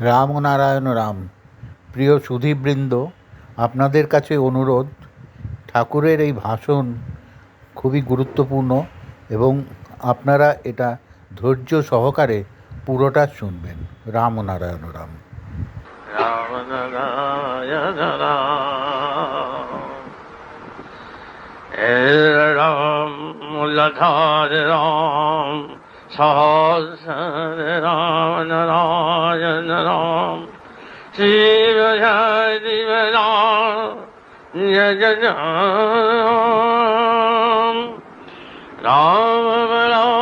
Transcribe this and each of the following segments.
রাম ও নারায়ণ রাম। প্রিয় সুধীবৃন্দ, আপনাদের কাছে অনুরোধ, ঠাকুরের এই ভাষণ খুবই গুরুত্বপূর্ণ এবং আপনারা এটা ধৈর্য সহকারে পুরোটা শুনবেন। রাম। ও নারায়ণ রাম। রাম রাম রাম রাম। সহস্র রাম নারায়ণ রাম শিব জয় শিব রাম জয় জয় রাম রাম রাম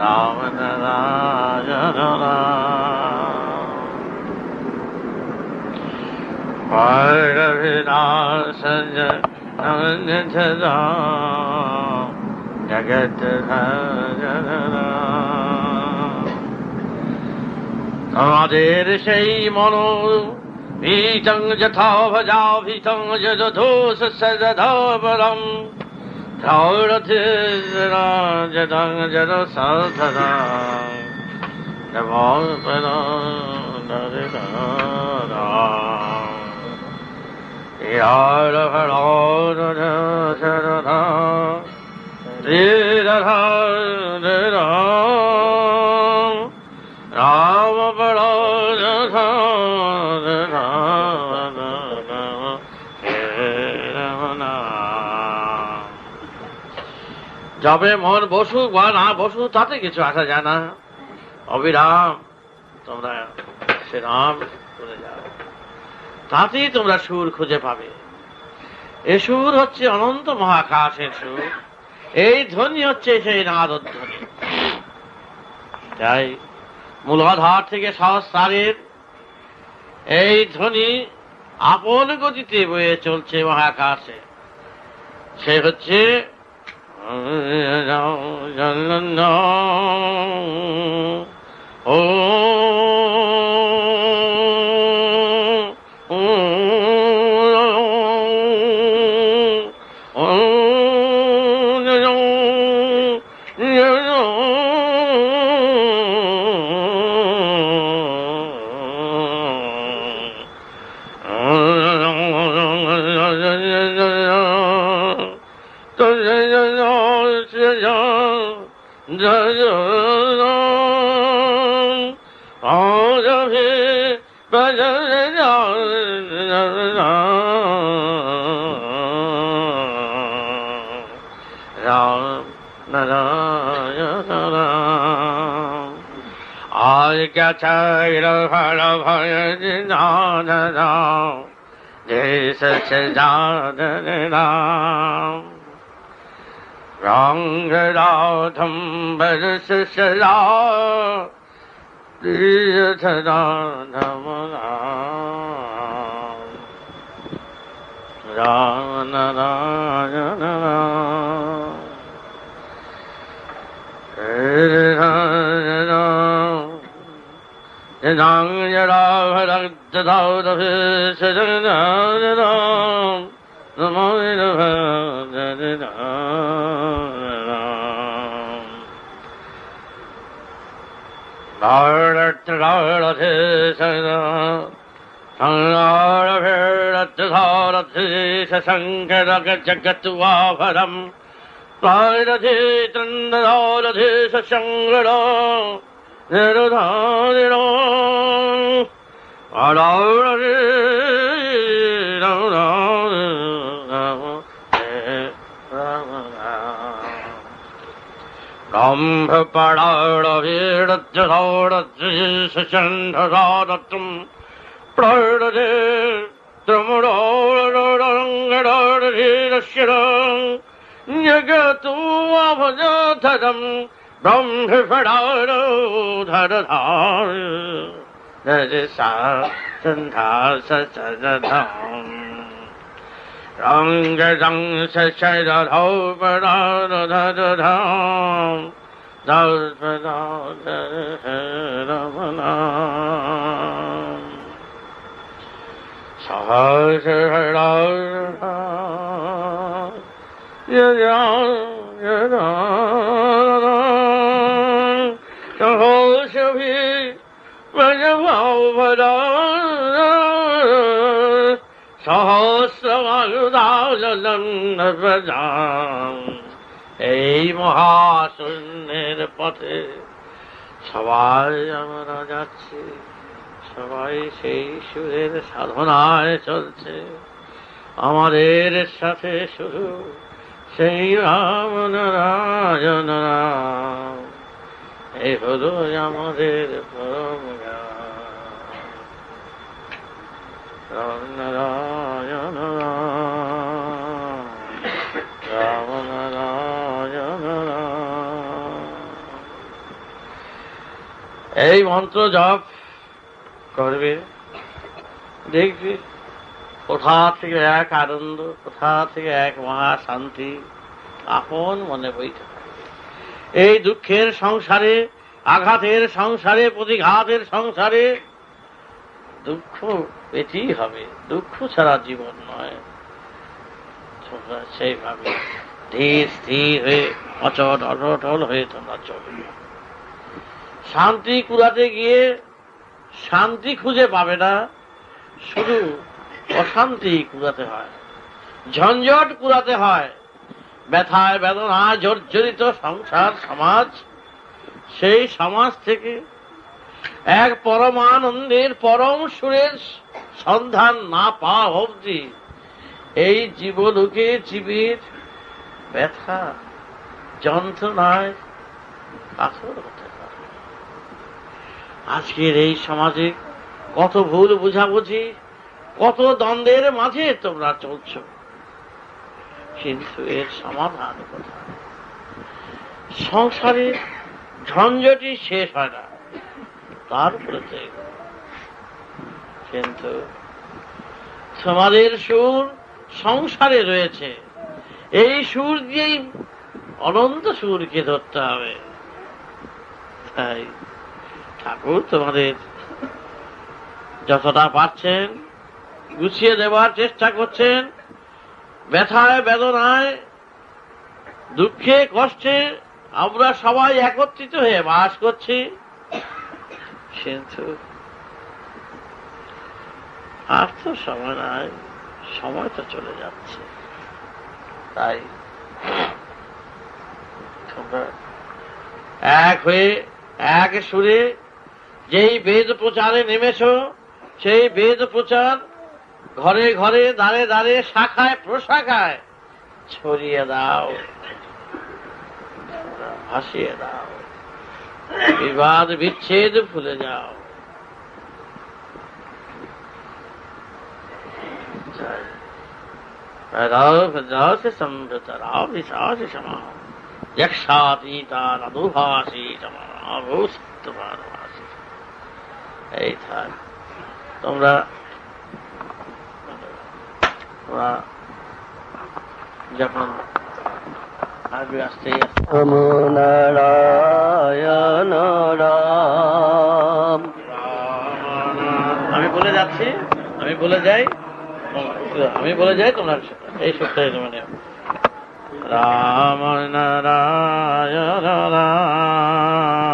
রাম নারায়ণ রাম ভৈরবিনাশ জগত আমাদের সেই মন ভীতং যথা ভজা ভীতং যদোষ সদধবরম ধৌরথিরাজদং জদ সাধনা শরণা রাম যাবে মন বসুক বা না বসুক, তাতে কিছু আসা যায় না। অবিরাম, তোমরা সে রাম। করে যাও তাতেই তোমরা সুর খুঁজে পাবে। এ সুর হচ্ছে অনন্ত মহাকাশের সুর। এই ধ্বনি হচ্ছে সেই নাদধ্বনি। তাই মূলাধার থেকে সহজ সহস্রারের এই ধ্বনি আপন গতিতে বয়ে চলছে মহাকাশে। সে হচ্ছে ও রাম নারায়ণ রাম আজ গেছে হর ভয় জান রাম দেশ জান Ram rong đau thầm bờ sư sư đau đi thơ đau thầm đau rong na na na na na nang ya ra ha dang da da da phi sa dang na na 아, 나를 나를 세상이다 상나라 베라트 사라트 세상 게다가 자가트와 바람 나이라지 뜬다라지 세상으로 내려다니라 아라라리 라라라 সজন রাম নমো রাম ভারত রাধে সদা rằng cái rằng sẽ sẽ ra thâu và ra ra ra ra ra ra ra ra ra sợ sẽ ra ra ra ra ra ra এই মহাশূন্যের পথে সবাই আমরা যাচ্ছি। সবাই সেই সুরের সাধনায় চলছে। আমাদের সাথে শুরু সেই রাম নারায়ণ রাম। এই হলো আমাদের পরম জ্ঞান। রাম নারায়ণ রাম রাম নারায়ণ রাম এই মন্ত্র জপ করবে। দেখবে, কোথা থেকে এক আনন্দ, কোথা থেকে এক মহা শান্তি আপন মনে বইতে এই দুঃখের সংসারে, আঘাতের সংসারে, প্রতিঘাতের সংসারে দুঃখ পেতেই হবে। দুঃখ ছাড়া জীবন নয়। তোমরা সেইভাবে ধীর, স্থির হয়ে অচল, অটল হয়ে তোমরা চলবে শান্তি কুড়াতে গিয়ে শান্তি খুঁজে পাবে না। শুধু অশান্তি কুড়াতে হয়। ঝঞ্ঝট কুড়াতে হয়। ব্যথায় বেদনায় জর্জরিত সংসার, সমাজ। সেই সমাজ থেকে এক পরমানন্দের পরম সুরের সন্ধান না পাওয়া অবধি এই জীবলোকে জীবের ব্যথা, যন্ত্রণায় হতে পারে। আজকের এই সমাজে কত ভুল বুঝাবুঝি, কত দ্বন্দ্বের মাঝে তোমরা চলছ। কিন্তু এর সমাধান কোথায়? সংসারে ঝঞ্ঝটি শেষ হয় না। তার উপরে তো কিন্তু সমাজের সুর সংসারে রয়েছে। এই সুর দিয়েই অনন্ত সুরকে ধরতে হবে। তাই ঠাকুর তোমাদের যতটা পাচ্ছেন গুছিয়ে দেওয়ার চেষ্টা করছেন। ব্যথায়, বেদনায়, দুঃখে, কষ্টে আমরা সবাই একত্রিত হয়ে বাস করছি। কিন্তু আর তো সময় নাই, সময় তো চলে যাচ্ছে। তাই তোমরা এক হয়ে, এক সুরে যেই বেদ প্রচারে নেমেছ, সেই বেদ প্রচার ঘরে ঘরে দাঁড়ে দাঁড়ে শাখায় প্রশাখায় ছড়িয়ে দাও ভাসিয়ে দাও। বিবাদ বিচ্ছেদ ভুলে যাও রাস সমৃত রাম বিশ্বাস সমা যক্ষাতীতা নদুভাসী সমাভূস্তমানভাসী এই থাক তোমরা তোমরা যখন আসবে আসতে রাম আমি বলে যাচ্ছি আমি বলে যাই আমি বলে যাই তোমরা এই সপ্তাহে মানে Ram Narayan Ram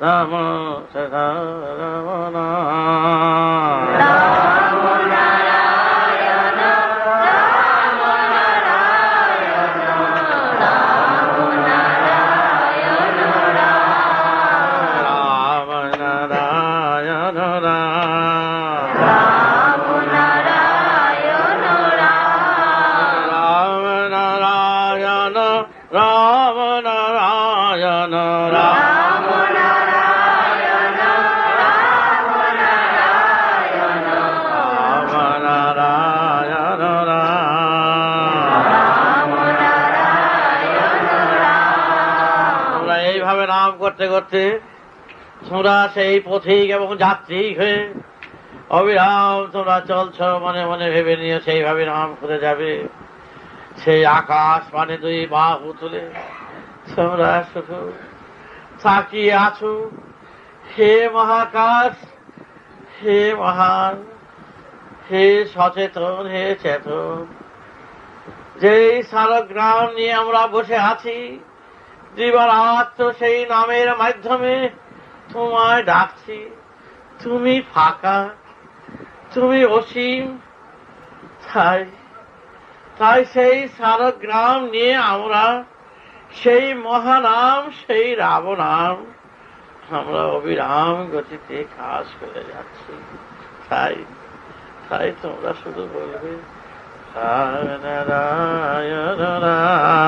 Ramo Sakha Ramana Ramana করতে করতে তোমরা সেই পথিক এবং যাত্রী হয়ে অবিরাম তোমরা চলছ মনে মনে ভেবে নিয়ে সেইভাবে নাম করে যাবে। সেই আকাশ মানে দুই বাহু তুলে তোমরা শুধু তাকিয়ে আছো। হে মহাকাশ, হে মহান, হে সচেতন, হে চেতন। যেই সারগ্রাম নিয়ে আমরা বসে আছি দিবারাত্র সেই নামের মাধ্যমে তোমায় ডাকছি। তুমি ফাঁকা, তুমি অসীম। তাই তাই সেই সারগ্রাম নিয়ে আমরা, সেই মহানাম, সেই রাবনাম, আমরা অবিরাম গতিতে কাজ করে যাচ্ছি। তাই তাই তোমরা শুধু বলবে নারায়ণ রাম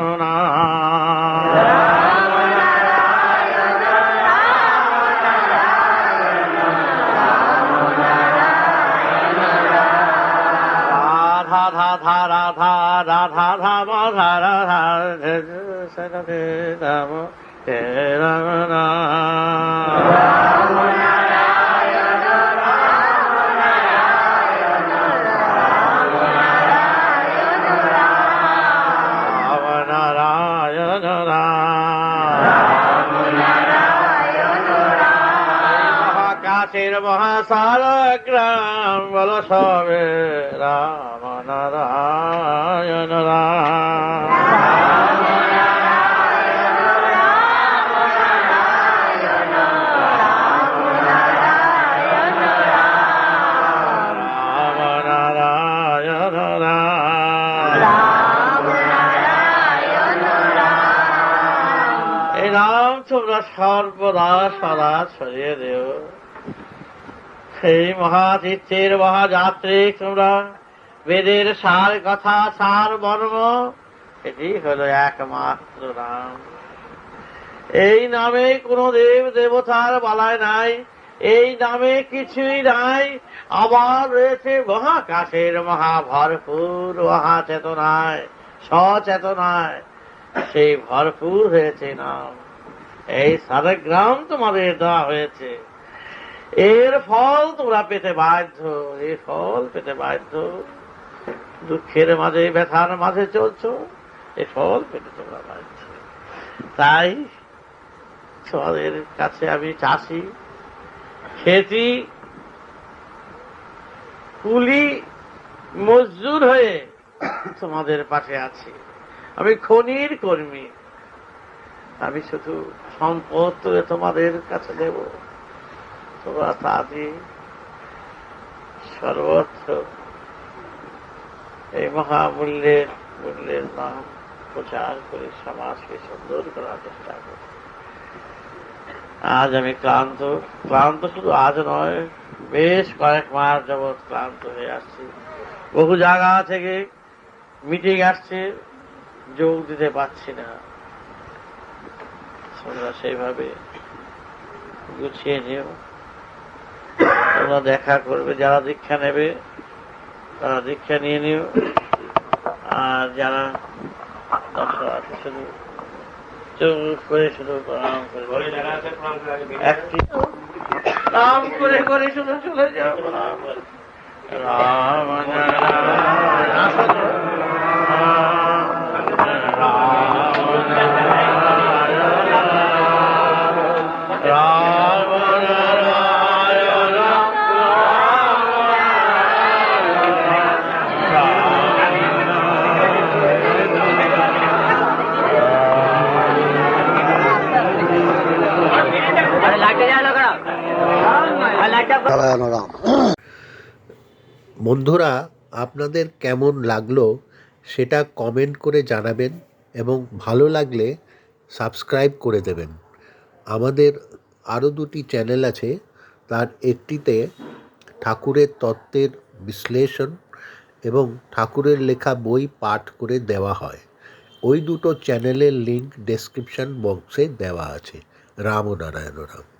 ਨਾ কাশীর মহাসার গ্রাম বল সবে রাম নারায়ণ রাম সর্বদা সদা ছড়িয়ে দেব সেই মহাতীর্থের মহাযাত্রী তোমরা বেদের সার কথা সার বর্ম এটি হলো একমাত্র নাম। এই নামে কোনো দেব দেবতার বালায় নাই, এই নামে কিছুই নাই, আবার রয়েছে মহাকাশের মহাভরপুর মহা চেতনায় সচেতনায়, সেই ভরপুর হয়েছে নাম। এই সারেগ্রাম তোমাদের দেওয়া হয়েছে। এর ফল তোমরা পেতে বাধ্য এই ফল পেতে বাধ্য। দুঃখের মাঝে, ব্যথার মাঝে চলছো এই ফল পেতে তোমরা বাধ্য। তাই তোমাদের কাছে আমি চাষি, খেতি, কুলি, মজদুর হয়ে তোমাদের পাশে আছি। আমি খনির কর্মী। আমি শুধু সম্পদ তোমাদের কাছে দেব। তোমরা তা দিয়ে সর্বত্র এই মহামূল্যের, মূল্যের নাম প্রচার করে সমাজকে সুন্দর করার চেষ্টা করি আজ আমি ক্লান্ত ক্লান্ত শুধু আজ নয়, বেশ কয়েক মাস যাবৎ ক্লান্ত হয়ে আসছি। বহু জায়গা থেকে মিটিং আসছে, যোগ দিতে পারছি না। তোমরা সেইভাবে গুছিয়ে নিও। তোমরা দেখা করবে যারা দীক্ষা নেবে তারা দীক্ষা নিয়ে নিও আর যারা শুধু চুপ করে শুধু প্রণাম করে একটি নাম করে করে শুধু চলে যাও রাম রাম বন্ধুরা, আপনাদের কেমন লাগল সেটা কমেন্ট করে জানাবেন এবং ভালো লাগলে সাবস্ক্রাইব করে দেবেন। আমাদের আরও দুটি চ্যানেল আছে, তার একটিতে ঠাকুরের তত্ত্বের বিশ্লেষণ এবং ঠাকুরের লেখা বই পাঠ করে দেওয়া হয়। ওই দুটো চ্যানেলের লিংক ডেসক্রিপশন বক্সে দেওয়া আছে। রাম ও নারায়ণ রাম।